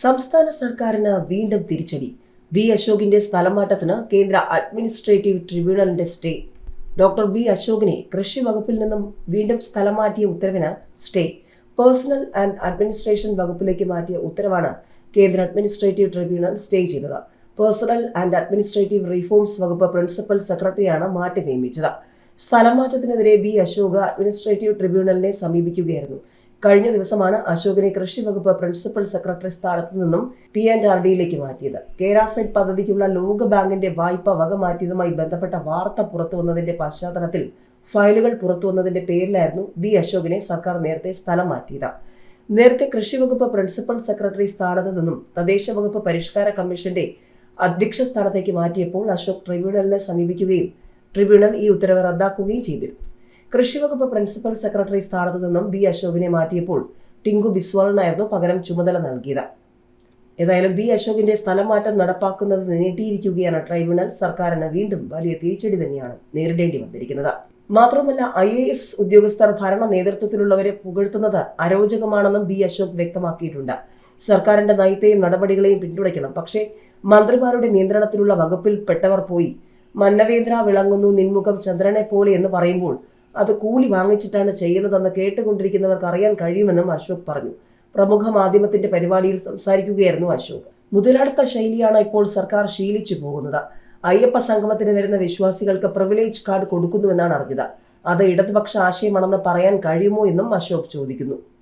സംസ്ഥാന സർക്കാരിന് വീണ്ടും തിരിച്ചടി. വി അശോകിന്റെ സ്ഥലമാറ്റത്തിന് കേന്ദ്ര അഡ്മിനിസ്ട്രേറ്റീവ് ട്രിബ്യൂണലിന്റെ സ്റ്റേ. ഡോക്ടർ വി അശോകിനെ കൃഷി വകുപ്പിൽ നിന്നും വീണ്ടും സ്ഥലം മാറ്റിയ ഉത്തരവിന് സ്റ്റേ. പേഴ്സണൽ ആൻഡ് അഡ്മിനിസ്ട്രേഷൻ വകുപ്പിലേക്ക് മാറ്റിയ ഉത്തരവാണ് കേന്ദ്ര അഡ്മിനിസ്ട്രേറ്റീവ് ട്രിബ്യൂണൽ സ്റ്റേ ചെയ്തത്. പേഴ്സണൽ ആൻഡ് അഡ്മിനിസ്ട്രേറ്റീവ് റിഫോംസ് വകുപ്പ് പ്രിൻസിപ്പൽ സെക്രട്ടറിയാണ് മാറ്റി നിയമിച്ചത്. സ്ഥലം മാറ്റത്തിനെതിരെ ബി അശോക് അഡ്മിനിസ്ട്രേറ്റീവ് ട്രിബ്യൂണലിനെ സമീപിക്കുകയായിരുന്നു. കഴിഞ്ഞ ദിവസമാണ് അശോകിനെ കൃഷി വകുപ്പ് പ്രിൻസിപ്പൽ സെക്രട്ടറി സ്ഥാനത്ത് നിന്നും പി ആൻഡ് ആർ ഡിയിലേക്ക് മാറ്റിയത്. കേരാഫെഡ് പദ്ധതിക്കുള്ള ലോകബാങ്കിന്റെ വായ്പ വക മാറ്റിയതുമായി ബന്ധപ്പെട്ട വാർത്ത പുറത്തുവന്നതിന്റെ പശ്ചാത്തലത്തിൽ ഫയലുകൾ പുറത്തുവന്നതിന്റെ പേരിലായിരുന്നു ബി അശോകിനെ സർക്കാർ നേരത്തെ സ്ഥലം മാറ്റിയത്. നേരത്തെ കൃഷി വകുപ്പ് പ്രിൻസിപ്പൽ സെക്രട്ടറി സ്ഥാനത്ത് നിന്നും തദ്ദേശ വകുപ്പ് പരിഷ്കാര കമ്മീഷന്റെ അധ്യക്ഷ സ്ഥാനത്തേക്ക് മാറ്റിയപ്പോൾ അശോക് ട്രിബ്യൂണലിനെ സമീപിക്കുകയും ട്രിബ്യൂണൽ ഈ ഉത്തരവ് റദ്ദാക്കുകയും ചെയ്തിരുന്നു. കൃഷി വകുപ്പ് പ്രിൻസിപ്പൽ സെക്രട്ടറി സ്ഥാനത്ത് നിന്നും ബി അശോകിനെ മാറ്റിയപ്പോൾ ടിങ്കു ബിസ്വാളിനായിരുന്നു പകരം ചുമതല നൽകിയത്. ഏതായാലും ബി അശോകിന്റെ സ്ഥലം മാറ്റം നടപ്പാക്കുന്നത് നീട്ടിയിരിക്കുകയാണ് ട്രൈബ്യൂണൽ. സർക്കാരിന് വീണ്ടും വലിയ തിരിച്ചടി തന്നെയാണ് നേരിടേണ്ടി വന്നിരിക്കുന്നത്. മാത്രമല്ല ഐ എ എസ് ഉദ്യോഗസ്ഥർ ഭരണ നേതൃത്വത്തിലുള്ളവരെ പുകഴ്ത്തുന്നത് അരോചകമാണെന്നും ബി അശോക് വ്യക്തമാക്കിയിട്ടുണ്ട്. സർക്കാരിന്റെ നയത്തെയും നടപടികളെയും പിന്തുണയ്ക്കണം. പക്ഷേ മന്ത്രിമാരുടെ നിയന്ത്രണത്തിലുള്ള വകുപ്പിൽ പെട്ടവർ പോയി മന്നവേന്ദ്ര വിളങ്ങുന്നു നിൻമുഖം ചന്ദ്രനെ പോലെ എന്ന് പറയുമ്പോൾ അത് കൂലി വാങ്ങിച്ചിട്ടാണ് ചെയ്യുന്നതെന്ന് കേട്ടുകൊണ്ടിരിക്കുന്നവർക്ക് അറിയാൻ കഴിയുമെന്നും അശോക് പറഞ്ഞു. പ്രമുഖ മാധ്യമത്തിന്റെ പരിപാടിയിൽ സംസാരിക്കുകയായിരുന്നു അശോക്. മുതലെടുത്ത ശൈലിയാണ് ഇപ്പോൾ സർക്കാർ ശീലിച്ചു പോകുന്നത്. അയ്യപ്പ സംഗമത്തിന് വരുന്ന വിശ്വാസികൾക്ക് പ്രിവിലേജ് കാർഡ് കൊടുക്കുന്നുവെന്നാണ് അറിഞ്ഞത്. അത് ഇടതുപക്ഷ ആശയമാണെന്ന് പറയാൻ കഴിയുമോ എന്നും അശോക് ചോദിക്കുന്നു.